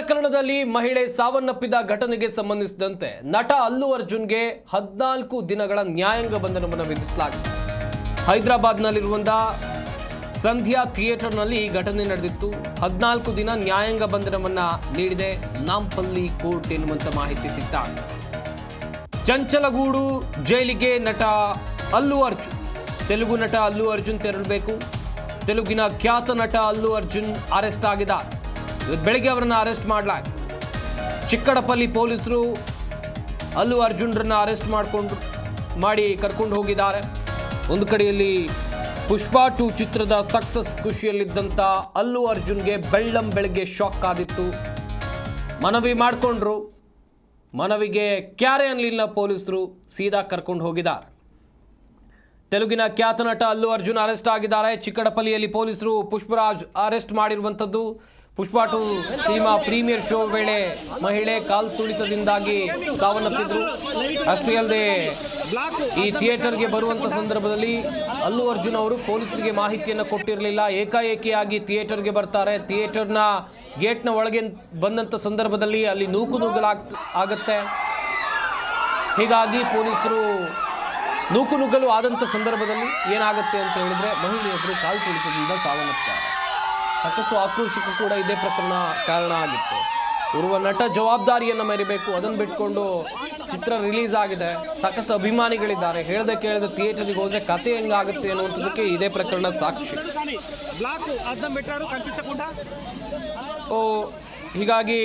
ಪ್ರಕರಣದಲ್ಲಿ ಮಹಿಳೆ ಸಾವನ್ನಪ್ಪಿದ ಘಟನೆಗೆ ಸಂಬಂಧಿಸಿದಂತೆ ನಟ ಅಲ್ಲು ಅರ್ಜುನ್ಗೆ ಹದಿನಾಲ್ಕು ದಿನಗಳ ನ್ಯಾಯಾಂಗ ಬಂಧನವನ್ನು ವಿಧಿಸಲಾಗಿದೆ. ಹೈದರಾಬಾದ್ನಲ್ಲಿರುವಂತಹ ಸಂಧ್ಯಾ ಥಿಯೇಟರ್ನಲ್ಲಿ ಈ ಘಟನೆ ನಡೆದಿತ್ತು. ಹದಿನಾಲ್ಕು ದಿನ ನ್ಯಾಯಾಂಗ ಬಂಧನವನ್ನ ನೀಡಿದೆ. ನಾಂಪಲ್ಲಿ ಕೋರ್ಟ್ ಎನ್ನುವಂತ ಮಾಹಿತಿ ಸಿಕ್ತ ಚಂಚಲಗೂಡು ಜೈಲಿಗೆ ನಟ ಅಲ್ಲು ಅರ್ಜುನ್. ತೆಲುಗು ನಟ ಅಲ್ಲು ಅರ್ಜುನ್ ತೆರಳಬೇಕು. ತೆಲುಗಿನ ಖ್ಯಾತ ನಟ ಅಲ್ಲು ಅರ್ಜುನ್ ಅರೆಸ್ಟ್ ಆಗಿದ್ದಾರೆ. ಇವತ್ತು ಬೆಳಗ್ಗೆ ಅವರನ್ನು ಅರೆಸ್ಟ್ ಮಾಡಲಾಗಿ. ಚಿಕ್ಕಡಪಲ್ಲಿ ಪೊಲೀಸರು ಅಲ್ಲು ಅರ್ಜುನ್ರನ್ನ ಅರೆಸ್ಟ್ ಮಾಡಿಕೊಂಡು, ಮಾಡಿ ಕರ್ಕೊಂಡು ಹೋಗಿದ್ದಾರೆ. ಒಂದು ಕಡೆಯಲ್ಲಿ ಪುಷ್ಪಾ ಟು ಚಿತ್ರದ ಸಕ್ಸಸ್ ಖುಷಿಯಲ್ಲಿದ್ದಂಥ ಅಲ್ಲು ಅರ್ಜುನ್ಗೆ ಬೆಳ್ಳಂ ಬೆಳಗ್ಗೆ ಶಾಕ್ ಆದಿತ್ತು ಮನವಿ ಮಾಡಿಕೊಂಡ್ರು. ಮನವಿಗೆ ಕ್ಯಾರೆ ಅನ್ನಲಿಲ್ಲ ಪೊಲೀಸರು, ಸೀದಾ ಕರ್ಕೊಂಡು ಹೋಗಿದ್ದಾರೆ. ತೆಲುಗಿನ ಖ್ಯಾತ ನಟ ಅಲ್ಲು ಅರ್ಜುನ್ ಅರೆಸ್ಟ್ ಆಗಿದ್ದಾರೆ. ಚಿಕ್ಕಡಪಲ್ಲಿಯಲ್ಲಿ ಪೊಲೀಸರು ಪುಷ್ಪರಾಜ್ ಅರೆಸ್ಟ್ ಮಾಡಿರುವಂಥದ್ದು Pushpa two cinema premiere show ವೇಳೆ ಮಹಿಳೆ ಕಾಲ್ ತುಳಿತದಿಂದಾಗಿ ಸಾವನ್ನಪ್ಪಿದ್ರು. ಅಷ್ಟೇ ಅಲ್ಲದೆ ಈ ಥಿಯೇಟರ್ಗೆ ಬರುವಂಥ ಸಂದರ್ಭದಲ್ಲಿ ಅಲ್ಲು ಅರ್ಜುನ್ ಅವರು ಪೊಲೀಸರಿಗೆ ಮಾಹಿತಿಯನ್ನು ಕೊಟ್ಟಿರಲಿಲ್ಲ. ಏಕಾಏಕಿಯಾಗಿ ಥಿಯೇಟರ್ಗೆ ಬರ್ತಾರೆ. ಥಿಯೇಟರ್ನ ಗೇಟ್ನ ಒಳಗೆ ಬಂದಂಥ ಸಂದರ್ಭದಲ್ಲಿ ಅಲ್ಲಿ ನೂಕು ನುಗ್ಗಲಾಗ್ ಆಗುತ್ತೆ. ಹೀಗಾಗಿ ಪೊಲೀಸರು ನೂಕು ನುಗ್ಗಲು ಆದಂಥ ಸಂದರ್ಭದಲ್ಲಿ ಏನಾಗುತ್ತೆ ಅಂತ ಹೇಳಿದ್ರೆ ಮಹಿಳೆಯೊಬ್ಬರು ಕಾಲು ತುಳಿತದಿಂದ ಸಾವನ್ನಪ್ತಾರೆ. ಸಾಕಷ್ಟು ಆಕ್ರೋಶಕ್ಕೂ ಕೂಡ ಇದೇ ಪ್ರಕರಣ ಕಾರಣ ಆಗಿತ್ತು. ಓರ್ವ ನಟ ಜವಾಬ್ದಾರಿಯನ್ನು ಮೆರಿಬೇಕು ಅದನ್ನು ಬಿಟ್ಕೊಂಡು ಚಿತ್ರ ರಿಲೀಸ್ ಆಗಿದೆ. ಸಾಕಷ್ಟು ಅಭಿಮಾನಿಗಳಿದ್ದಾರೆ. ಹೇಳ್ದೆ ಕೇಳದೆ ಥಿಯೇಟರ್ಗೆ ಹೋದರೆ ಕತೆ ಹೆಂಗಾಗುತ್ತೆ ಅನ್ನುವಂಥದ್ದಕ್ಕೆ ಇದೇ ಪ್ರಕರಣ ಸಾಕ್ಷಿ. ಓ ಹೀಗಾಗಿ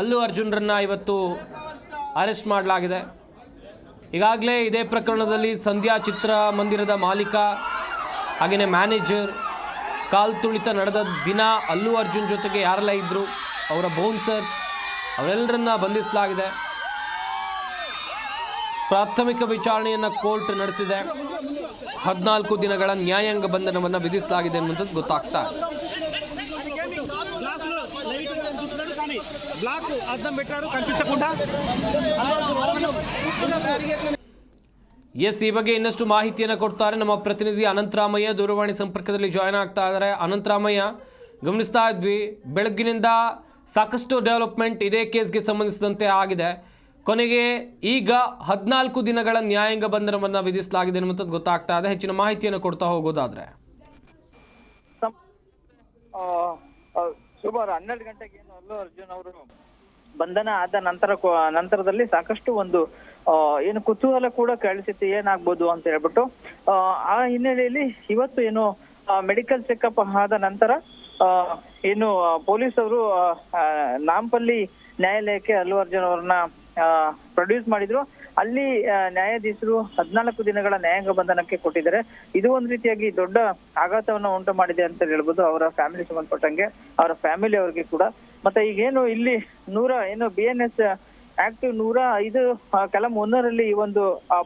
ಅಲ್ಲು ಅರ್ಜುನ್ರನ್ನ ಇವತ್ತು ಅರೆಸ್ಟ್ ಮಾಡಲಾಗಿದೆ. ಈಗಾಗಲೇ ಇದೇ ಪ್ರಕರಣದಲ್ಲಿ ಸಂಧ್ಯಾ ಚಿತ್ರ ಮಂದಿರದ ಮಾಲೀಕ ಹಾಗೆಯೇ ಮ್ಯಾನೇಜರ್ ತುಳಿತ ನಡೆದ ದಿನ ಅಲ್ಲು ಅರ್ಜುನ್ ಜೊತೆಗೆ ಯಾರೆಲ್ಲ ಇದ್ದರು ಅವರ ಬೌನ್ಸರ್ಸ್ ಅವರೆಲ್ಲರನ್ನ ಬಂಧಿಸಲಾಗಿದೆ. ಪ್ರಾಥಮಿಕ ವಿಚಾರಣೆಯನ್ನು ಕೋರ್ಟ್ ನಡೆಸಿದೆ. ಹದಿನಾಲ್ಕು ದಿನಗಳ ನ್ಯಾಯಾಂಗ ಬಂಧನವನ್ನು ವಿಧಿಸಲಾಗಿದೆ ಅನ್ನುವಂಥದ್ದು ಗೊತ್ತಾಗ್ತಾ ಇದೆ. ಎಸ್, ಈ ಬಗ್ಗೆ ಇನ್ನಷ್ಟು ಮಾಹಿತಿಯನ್ನು ಕೊಡ್ತಾರೆ ನಮ್ಮ ಪ್ರತಿನಿಧಿ ಅನಂತರಾಮಯ್ಯ. ದೂರವಾಣಿ ಸಂಪರ್ಕದಲ್ಲಿ ಜಾಯ್ನ್ ಆಗ್ತಾ ಇದ್ದಾರೆ. ಅನಂತರಾಮಯ್ಯ, ಗಮನಿಸ್ತಾ ಇದ್ವಿ, ಬೆಳಗ್ಗಿನಿಂದ ಸಾಕಷ್ಟು ಡೆವಲಪ್ಮೆಂಟ್ ಇದೇ ಕೇಸ್ಗೆ ಸಂಬಂಧಿಸಿದಂತೆ ಆಗಿದೆ. ಕೊನೆಗೆ ಈಗ ಹದಿನಾಲ್ಕು ದಿನಗಳ ನ್ಯಾಯಾಂಗ ಬಂಧನವನ್ನು ವಿಧಿಸಲಾಗಿದೆ ಅನ್ನುವಂಥದ್ದು ಗೊತ್ತಾಗ್ತಾ ಇದೆ. ಹೆಚ್ಚಿನ ಮಾಹಿತಿಯನ್ನು ಕೊಡ್ತಾ ಹೋಗೋದಾದ್ರೆ. ಸುಮಾರು ಹನ್ನೆರಡು ಗಂಟೆಗೆ ಏನು ಅಲ್ಲು ಅರ್ಜುನ್ ಅವರು ಬಂಧನ ಆದ ನಂತರ ನಂತರದಲ್ಲಿ ಸಾಕಷ್ಟು ಒಂದು ಏನು ಕುತೂಹಲ ಕೂಡ ಕೇಳಿಸಿತ್ತು ಏನಾಗ್ಬೋದು ಅಂತ ಹೇಳ್ಬಿಟ್ಟು ಆ, ಹಿನ್ನೆಲೆಯಲ್ಲಿ ಇವತ್ತು ಏನು ಮೆಡಿಕಲ್ ಚೆಕಪ್ ಆದ ನಂತರ ಏನು ಪೊಲೀಸ್ ಅವರು ನಾಂಪಲ್ಲಿ ನ್ಯಾಯಾಲಯಕ್ಕೆ ಅಲ್ಲು ಅರ್ಜುನ್ ಅವ್ರನ್ನ ಪ್ರೊಡ್ಯೂಸ್ ಮಾಡಿದ್ರು. ಅಲ್ಲಿ ನ್ಯಾಯಾಧೀಶರು ಹದಿನಾಲ್ಕು ದಿನಗಳ ನ್ಯಾಯಾಂಗ ಬಂಧನಕ್ಕೆ ಕೊಟ್ಟಿದ್ದಾರೆ. ಇದು ಒಂದು ರೀತಿಯಾಗಿ ದೊಡ್ಡ ಆಘಾತವನ್ನು ಉಂಟು ಮಾಡಿದೆ ಅಂತ ಹೇಳ್ಬೋದು ಅವರ ಫ್ಯಾಮಿಲಿ ಸಂಬಂಧಪಟ್ಟಂಗೆ ಅವರ ಫ್ಯಾಮಿಲಿ ಅವ್ರಿಗೆ ಕೂಡ. ಮತ್ತೆ ಈಗೇನು ಇಲ್ಲಿ ನೂರ, ಏನು ಬಿ ಎನ್ ಎಸ್ ಆಕ್ಟಿವ್ ನೂರ ಐದು ಕಲಂ ಒಂದರಲ್ಲಿ ಈ ಒಂದು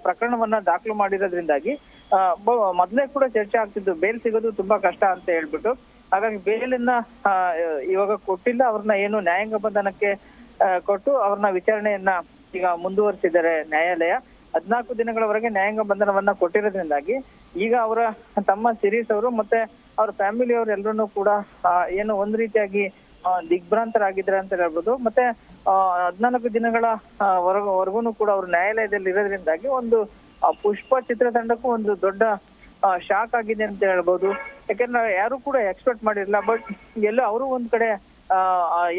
ಪ್ರಕರಣವನ್ನ ದಾಖಲು ಮಾಡಿರೋದ್ರಿಂದಾಗಿ ಮೊದಲೇ ಕೂಡ ಚರ್ಚೆ ಆಗ್ತಿದ್ದು ಬೇಲ್ ಸಿಗೋದು ತುಂಬಾ ಕಷ್ಟ ಅಂತ ಹೇಳ್ಬಿಟ್ಟು. ಹಾಗಾಗಿ ಬೇಲನ್ನ ಇವಾಗ ಕೊಟ್ಟಿಲ್ಲ. ಅವ್ರನ್ನ ಏನು ನ್ಯಾಯಾಂಗ ಬಂಧನಕ್ಕೆ ಕೊಟ್ಟು ಅವ್ರನ್ನ ವಿಚಾರಣೆಯನ್ನ ಈಗ ಮುಂದುವರಿಸಿದ್ದಾರೆ ನ್ಯಾಯಾಲಯ. ಹದಿನಾಲ್ಕು ದಿನಗಳವರೆಗೆ ನ್ಯಾಯಾಂಗ ಬಂಧನವನ್ನ ಕೊಟ್ಟಿರೋದ್ರಿಂದಾಗಿ ಈಗ ಅವರ, ತಮ್ಮ ಸಿರೀಸ್ ಅವರು ಮತ್ತೆ ಅವ್ರ ಫ್ಯಾಮಿಲಿ ಅವ್ರ ಕೂಡ ಏನು ಒಂದ್ ರೀತಿಯಾಗಿ ದಿಗ್ಭ್ರಾಂತರಾಗಿದ್ದಾರೆ ಅಂತ ಹೇಳ್ಬೋದು. ಮತ್ತೆ ಹದ್ನಾಲ್ಕು ದಿನಗಳ ವರ್ಗೂನು ಕೂಡ ಅವರು ನ್ಯಾಯಾಲಯದಲ್ಲಿ ಇರೋದ್ರಿಂದಾಗಿ ಒಂದು ಪುಷ್ಪ ಚಿತ್ರತಂಡಕ್ಕೂ ಒಂದು ದೊಡ್ಡ ಶಾಕ್ ಆಗಿದೆ ಅಂತ ಹೇಳ್ಬೋದು. ಯಾಕಂದ್ರೆ ಯಾರು ಕೂಡ ಎಕ್ಸ್ಪೆಕ್ಟ್ ಮಾಡಿರಲಿಲ್ಲ. ಬಟ್ ಎಲ್ಲೋ ಅವರು ಒಂದ್ ಕಡೆ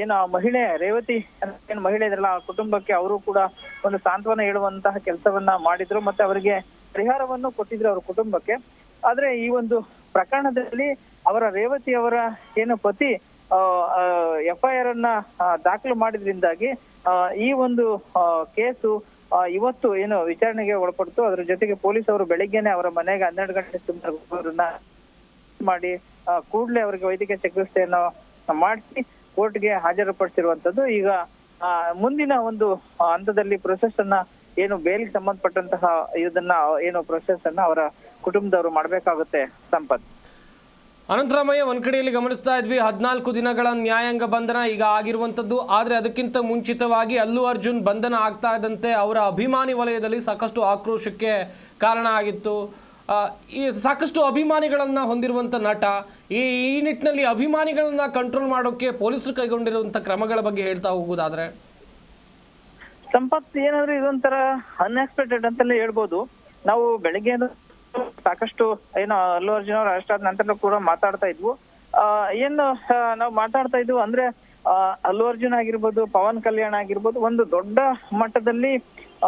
ಏನು ಮಹಿಳೆ ರೇವತಿ ಏನು ಮಹಿಳೆ ಇದ್ರಲ್ಲ, ಆ ಕುಟುಂಬಕ್ಕೆ ಅವರು ಕೂಡ ಒಂದು ಸಾಂತ್ವನ ಹೇಳುವಂತಹ ಕೆಲಸವನ್ನ ಮಾಡಿದ್ರು. ಮತ್ತೆ ಅವರಿಗೆ ಪರಿಹಾರವನ್ನು ಕೊಟ್ಟಿದ್ರು ಅವ್ರ ಕುಟುಂಬಕ್ಕೆ. ಆದ್ರೆ ಈ ಒಂದು ಪ್ರಕರಣದಲ್ಲಿ ಅವರ ರೇವತಿ ಅವರ ಏನು ಪತಿ ಎಫ್ ಐ ಆರ್ ಅನ್ನ ದಾಖಲು ಮಾಡಿದ್ರಿಂದಾಗಿ ಈ ಒಂದು ಕೇಸು ಇವತ್ತು ಏನು ವಿಚಾರಣೆಗೆ ಒಳಪಡ್ತು. ಅದ್ರ ಜೊತೆಗೆ ಪೊಲೀಸ್ ಅವರು ಬೆಳಿಗ್ಗೆನೆ ಅವರ ಮನೆಗೆ ಹನ್ನೆರಡು ಗಂಟೆ ಸುಮಾರು ಮಾಡಿ ಕೂಡಲೇ ಅವರಿಗೆ ವೈದ್ಯಕೀಯ ಚಿಕಿತ್ಸೆಯನ್ನು ಮಾಡಿಸಿ, ಕೋರ್ಟ್ಗೆ ಹಾಜರುಪಡಿಸಿರುವಂತದ್ದು ಈಗ ಮುಂದಿನ ಒಂದು ಹಂತದಲ್ಲಿ ಪ್ರೊಸೆಸ್ ಅನ್ನ ಏನು ಬೇಲ್ಗೆ ಸಂಬಂಧಪಟ್ಟಂತಹ ಇದನ್ನ ಏನು ಪ್ರೊಸೆಸ್ ಅನ್ನ ಅವರ ಕುಟುಂಬದವರು ಮಾಡ್ಬೇಕಾಗುತ್ತೆ, ಸಂಪತ್. ಅನಂತರಾಮಯ್ಯ ಒಂದ್ ಕಡೆಯಲ್ಲಿ ಗಮನಿಸ್ತಾ ಇದ್ವಿ, ಹದಿನಾಲ್ಕು ದಿನಗಳ ನ್ಯಾಯಾಂಗ ಬಂಧನ ಈಗ ಆಗಿರುವಂಥದ್ದು ಆದರೆ ಅದಕ್ಕಿಂತ ಮುಂಚಿತವಾಗಿ ಅಲ್ಲು ಅರ್ಜುನ್ ಬಂಧನ ಆಗ್ತಾ ಇದ್ದಂತೆ ಅವರ ಅಭಿಮಾನಿ ವಲಯದಲ್ಲಿ ಸಾಕಷ್ಟು ಆಕ್ರೋಶಕ್ಕೆ ಕಾರಣ ಆಗಿತ್ತು. ಈ ಸಾಕಷ್ಟು ಅಭಿಮಾನಿಗಳನ್ನು ಹೊಂದಿರುವಂಥ ನಟ, ಈ ಈ ನಿಟ್ಟಿನಲ್ಲಿ ಅಭಿಮಾನಿಗಳನ್ನ ಕಂಟ್ರೋಲ್ ಮಾಡೋಕ್ಕೆ ಪೊಲೀಸರು ಕೈಗೊಂಡಿರುವಂಥ ಕ್ರಮಗಳ ಬಗ್ಗೆ ಹೇಳ್ತಾ ಹೋಗೋದಾದ್ರೆ. ಸಂಪತ್, ಏನಂದ್ರೆ ಇದೊಂಥರ ಅನ್ಎಕ್ಸ್ಪೆಕ್ಟೆಡ್ ಅಂತಲೇ ಹೇಳ್ಬೋದು. ನಾವು ಬೆಳಗ್ಗೆ ಸಾಕಷ್ಟು, ಏನು, ಅಲ್ಲು ಅರ್ಜುನ್ ಅವರು ಅರೆಸ್ಟ್ ನಂತರ ಕೂಡ ಮಾತಾಡ್ತಾ ಇದ್ವು. ಏನು ನಾವು ಮಾತಾಡ್ತಾ ಇದ್ವು ಅಂದ್ರೆ ಅಲ್ಲು ಅರ್ಜುನ್ ಆಗಿರ್ಬೋದು, ಪವನ್ ಕಲ್ಯಾಣ್ ಆಗಿರ್ಬೋದು, ಒಂದು ದೊಡ್ಡ ಮಟ್ಟದಲ್ಲಿ, ಆ,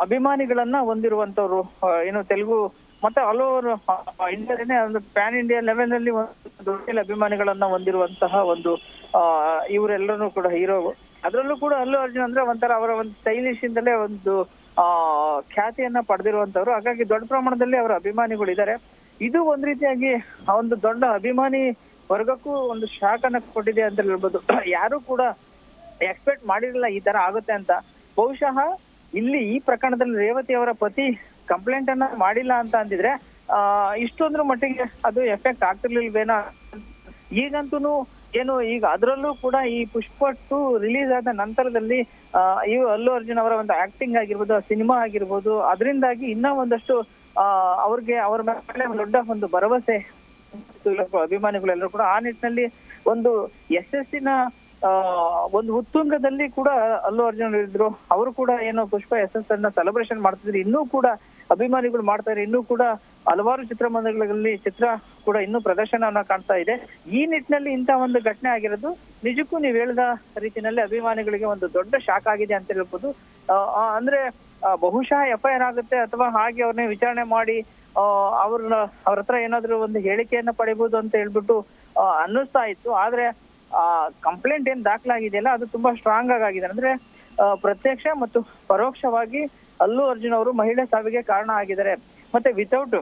ಅಭಿಮಾನಿಗಳನ್ನ ಹೊಂದಿರುವಂತವ್ರು ಏನು ತೆಲುಗು, ಮತ್ತೆ ಆಲ್ ಓವರ್ ಇಂಡಿಯಾದೇನೆ ಒಂದು ಪ್ಯಾನ್ ಇಂಡಿಯಾ ಲೆವೆಲ್ ಅಲ್ಲಿ ದೊಡ್ಡ ಅಭಿಮಾನಿಗಳನ್ನ ಹೊಂದಿರುವಂತಹ ಒಂದು ಇವರೆಲ್ಲರೂ ಕೂಡ ಹೀರೋ ಅದರಲ್ಲೂ ಕೂಡ ಅಲ್ಲು ಅರ್ಜುನ್ ಅಂದ್ರೆ ಒಂಥರ ಅವರ ಒಂದು ಸ್ಟೈಲಿಶ್ ಇಂದಲೇ ಒಂದು ಖ್ಯಾತಿಯನ್ನ ಪಡೆದಿರುವಂತವ್ರು. ಹಾಗಾಗಿ ದೊಡ್ಡ ಪ್ರಮಾಣದಲ್ಲಿ ಅವರ ಅಭಿಮಾನಿಗಳು ಇದ್ದಾರೆ. ಇದು ಒಂದ್ ರೀತಿಯಾಗಿ ಒಂದು ದೊಡ್ಡ ಅಭಿಮಾನಿ ವರ್ಗಕ್ಕೂ ಒಂದು ಶಾಕ್ ಕೊಟ್ಟಿದೆ ಅಂತ ಹೇಳ್ಬೋದು. ಯಾರು ಕೂಡ ಎಕ್ಸ್ಪೆಕ್ಟ್ ಮಾಡಿರಲಿಲ್ಲ ಈ ತರ ಆಗುತ್ತೆ ಅಂತ. ಬಹುಶಃ ಇಲ್ಲಿ ಈ ಪ್ರಕರಣದಲ್ಲಿ ರೇವತಿ ಅವರ ಪತಿ ಕಂಪ್ಲೇಂಟ್ ಅನ್ನ ಮಾಡಿಲ್ಲ ಅಂತ ಅಂದಿದ್ರೆ, ಆ ಇಷ್ಟೊಂದ್ರ ಮಟ್ಟಿಗೆ ಅದು ಎಫೆಕ್ಟ್ ಆಗ್ತಿರ್ಲಿಲ್ವೇನಾ. ಈಗಂತೂ ಏನು ಈಗ ಅದರಲ್ಲೂ ಕೂಡ ಈ ಪುಷ್ಪ ಟು ರಿಲೀಸ್ ಆದ ನಂತರದಲ್ಲಿ ಆ, ಇವು ಅಲ್ಲು ಅರ್ಜುನ್ ಅವರ ಒಂದು ಆಕ್ಟಿಂಗ್ ಆಗಿರ್ಬೋದು ಸಿನಿಮಾ ಆಗಿರ್ಬೋದು ಅದರಿಂದಾಗಿ ಇನ್ನೂ ಒಂದಷ್ಟು ಆ ಅವ್ರಿಗೆ ಅವ್ರ ಮೇಲೆ ದೊಡ್ಡ ಒಂದು ಭರವಸೆ ಅಭಿಮಾನಿಗಳೆಲ್ಲರೂ ಕೂಡ ಆ ನಿಟ್ಟಿನಲ್ಲಿ ಒಂದು ಯಶಸ್ಸಿನ ಸಿನ ಒಂದು ಉತ್ತುಂಗದಲ್ಲಿ ಕೂಡ ಅಲ್ಲು ಅರ್ಜುನ್ ಇದ್ರು ಅವರು ಕೂಡ ಏನು ಪುಷ್ಪ ಯಶಸ್ ಅನ್ನ ಸೆಲೆಬ್ರೇಷನ್ ಮಾಡ್ತಿದ್ರು. ಇನ್ನೂ ಕೂಡ ಅಭಿಮಾನಿಗಳು ಮಾಡ್ತಾ ಇದ್ರೆ ಇನ್ನೂ ಕೂಡ ಹಲವಾರು ಚಿತ್ರಮಂದಿರಗಳಲ್ಲಿ ಚಿತ್ರ ಕೂಡ ಇನ್ನೂ ಪ್ರದರ್ಶನವನ್ನ ಕಾಣ್ತಾ ಇದೆ. ಈ ನಿಟ್ಟಿನಲ್ಲಿ ಇಂತಹ ಒಂದು ಘಟನೆ ಆಗಿರೋದು ನಿಜಕ್ಕೂ ನೀವು ಹೇಳಿದ ರೀತಿಯಲ್ಲಿ ಅಭಿಮಾನಿಗಳಿಗೆ ಒಂದು ದೊಡ್ಡ ಶಾಕ್ ಆಗಿದೆ ಅಂತ ಹೇಳ್ಬೋದು. ಅಂದ್ರೆ ಬಹುಶಃ ಎಫ್ ಐ ಆರ್ ಆಗುತ್ತೆ ಅಥವಾ ಹಾಗೆ ಅವ್ರನ್ನೇ ವಿಚಾರಣೆ ಮಾಡಿ ಅವ್ರನ್ನ, ಅವ್ರ ಹತ್ರ ಏನಾದ್ರೂ ಒಂದು ಹೇಳಿಕೆಯನ್ನ ಪಡಿಬಹುದು ಅಂತ ಹೇಳ್ಬಿಟ್ಟು ಅನ್ನಿಸ್ತಾ ಇತ್ತು. ಆದ್ರೆ, ಆ ಕಂಪ್ಲೇಂಟ್ ಏನ್ ದಾಖಲಾಗಿದೆಯಲ್ಲ, ಅದು ತುಂಬಾ ಸ್ಟ್ರಾಂಗ್ ಆಗಿದೆ. ಅಂದ್ರೆ ಪ್ರತ್ಯಕ್ಷ ಮತ್ತು ಪರೋಕ್ಷವಾಗಿ ಅಲ್ಲು ಅರ್ಜುನ್ ಅವರು ಮಹಿಳೆ ಸಾವಿಗೆ ಕಾರಣ ಆಗಿದ್ದಾರೆ. ಮತ್ತೆ ವಿತೌಟ್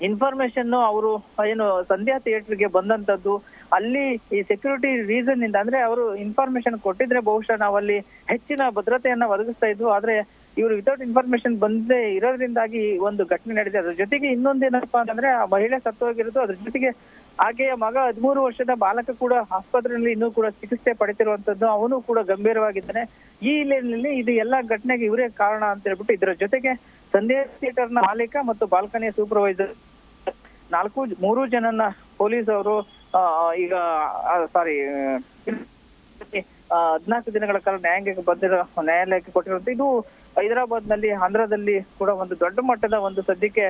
ಇನ್ಫಾರ್ಮೇಶನ್ ಅವರು, ಏನು, ಸಂಧ್ಯಾ ಥಿಯೇಟರ್ಗೆ ಬಂದಂತದ್ದು, ಅಲ್ಲಿ ಈ ಸೆಕ್ಯೂರಿಟಿ ರೀಸನ್ ಇಂದ ಅಂದ್ರೆ ಅವರು ಇನ್ಫಾರ್ಮೇಶನ್ ಕೊಟ್ಟಿದ್ರೆ ಬಹುಶಃ ನಾವಲ್ಲಿ ಹೆಚ್ಚಿನ ಭದ್ರತೆಯನ್ನ ಒದಗಿಸ್ತಾ ಇದ್ವು. ಆದ್ರೆ ಇವರು ವಿತೌಟ್ ಇನ್ಫಾರ್ಮೇಶನ್ ಬಂದೇ ಇರೋದ್ರಿಂದಾಗಿ ಒಂದು ಘಟನೆ ನಡೆದಿದೆ ಅದ್ರ ಜೊತೆಗೆ ಇನ್ನೊಂದೇನಪ್ಪಾ ಅಂತಂದ್ರೆ ಆ ಮಹಿಳೆ ಸತ್ತೋಗಿರೋದು ಅದ್ರ ಜೊತೆಗೆ ಆಕೆಯ ಮಗ ಹದಿಮೂರು ವರ್ಷದ ಬಾಲಕ ಕೂಡ ಆಸ್ಪತ್ರೆಯಲ್ಲಿ ಇನ್ನೂ ಕೂಡ ಚಿಕಿತ್ಸೆ ಪಡೆತಿರುವಂತದ್ದು ಅವನು ಕೂಡ ಗಂಭೀರವಾಗಿದ್ದಾನೆ. ಈ ಹಿನ್ನೆಲೆಯಲ್ಲಿ ಇದು ಎಲ್ಲ ಘಟನೆಗೆ ಇವರೇ ಕಾರಣ ಅಂತ ಹೇಳ್ಬಿಟ್ಟು ಇದರ ಜೊತೆಗೆ ಸಂಧ್ಯಾ ಥಿಯೇಟರ್ನ ಮಾಲೀಕ ಮತ್ತು ಬಾಲ್ಕನಿಯ ಸೂಪರ್ವೈಸರ್ ನಾಲ್ಕು ಮೂರು ಜನನ ಪೊಲೀಸ್ ಅವರು ಈಗ ಸಾರಿ ಹದಿನಾಲ್ಕು ದಿನಗಳ ಕಾಲ ನ್ಯಾಯಾಂಗಕ್ಕೆ ಬಂದಿರೋ ನ್ಯಾಯಾಲಯಕ್ಕೆ ಕೊಟ್ಟಿರುವಂತ. ಇದು ಹೈದರಾಬಾದ್ನಲ್ಲಿ ಆಂಧ್ರದಲ್ಲಿ ಕೂಡ ಒಂದು ದೊಡ್ಡ ಮಟ್ಟದ ಒಂದು ಸದ್ಯಕ್ಕೆ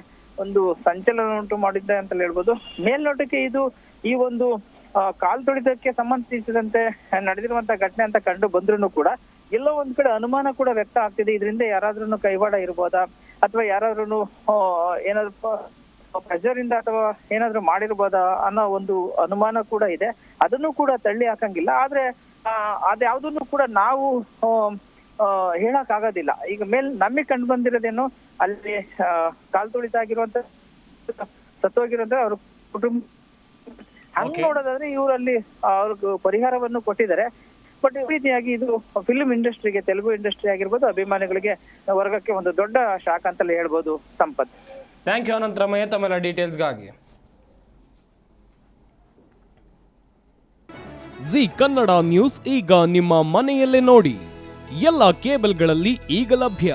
ಒಂದು ಸಂಚಲನ ಉಂಟು ಮಾಡಿದ್ದೆ ಅಂತ ಹೇಳ್ಬೋದು. ಮೇಲ್ನೋಟಕ್ಕೆ ಇದು ಈ ಒಂದು ಕಾಲ್ ತುಳಿತಕ್ಕೆ ಸಂಬಂಧಿಸಿದಂತೆ ನಡೆದಿರುವಂತ ಘಟನೆ ಅಂತ ಕಂಡು ಬಂದ್ರು ಕೂಡ ಎಲ್ಲೋ ಒಂದ್ ಕಡೆ ಅನುಮಾನ ಕೂಡ ವ್ಯಕ್ತ ಆಗ್ತಿದೆ. ಇದರಿಂದ ಯಾರಾದ್ರೂ ಕೈವಾಡ ಇರ್ಬೋದಾ? ಅಥವಾ ಯಾರಾದ್ರೂ ಏನಾದ್ರು ಪ್ರೆಷರ್ ಇಂದ ಅಥವಾ ಏನಾದ್ರೂ ಮಾಡಿರ್ಬೋದಾ ಅನ್ನೋ ಒಂದು ಅನುಮಾನ ಕೂಡ ಇದೆ. ಅದನ್ನು ಕೂಡ ತಳ್ಳಿ ಹಾಕಂಗಿಲ್ಲ. ಆದ್ರೆ ಅದ್ಯಾವ್ದನ್ನು ಕೂಡ ನಾವು ಹೇಳಕ್ ಆಗೋದಿಲ್ಲ ಈಗ ಮೇಲ್, ನಮಗೆ ಕಂಡು ಬಂದಿರೋದೇನು ಅಲ್ಲಿ ಕಾಲ್ ತುಳಿತ ಆಗಿರುವಂತ ಸತ್ತೋಗಿರುವಂತ ಅವ್ರ ಕುಟುಂಬ ಹಂಗ್ ನೋಡೋದಾದ್ರೆ ಇವರಲ್ಲಿ ಅವ್ರಿಗೆ ಪರಿಹಾರವನ್ನು ಕೊಟ್ಟಿದ್ದಾರೆ. ಬಟ್ ಈ ರೀತಿಯಾಗಿ ಇದು ಫಿಲ್ಮ್ ಇಂಡಸ್ಟ್ರಿಗೆ ತೆಲುಗು ಇಂಡಸ್ಟ್ರಿ ಆಗಿರ್ಬೋದು ಅಭಿಮಾನಿಗಳಿಗೆ ವರ್ಗಕ್ಕೆ ಒಂದು ದೊಡ್ಡ ಶಾಕ್ ಅಂತಲೇ ಹೇಳ್ಬೋದು ಸಂಪತ್. ಥ್ಯಾಂಕ್ ಯು ಅನಂತರಮಯ್ಯ ತಮ್ಮೆಲ್ಲ ಡೀಟೇಲ್ಸ್ಗಾಗಿ ಜಿ ಕನ್ನಡ ನ್ಯೂಸ್ ಈಗ ನಿಮ್ಮ ಮನೆಯಲ್ಲೇ ನೋಡಿ. ಎಲ್ಲ ಕೇಬಲ್ಗಳಲ್ಲಿ ಈಗ ಲಭ್ಯ.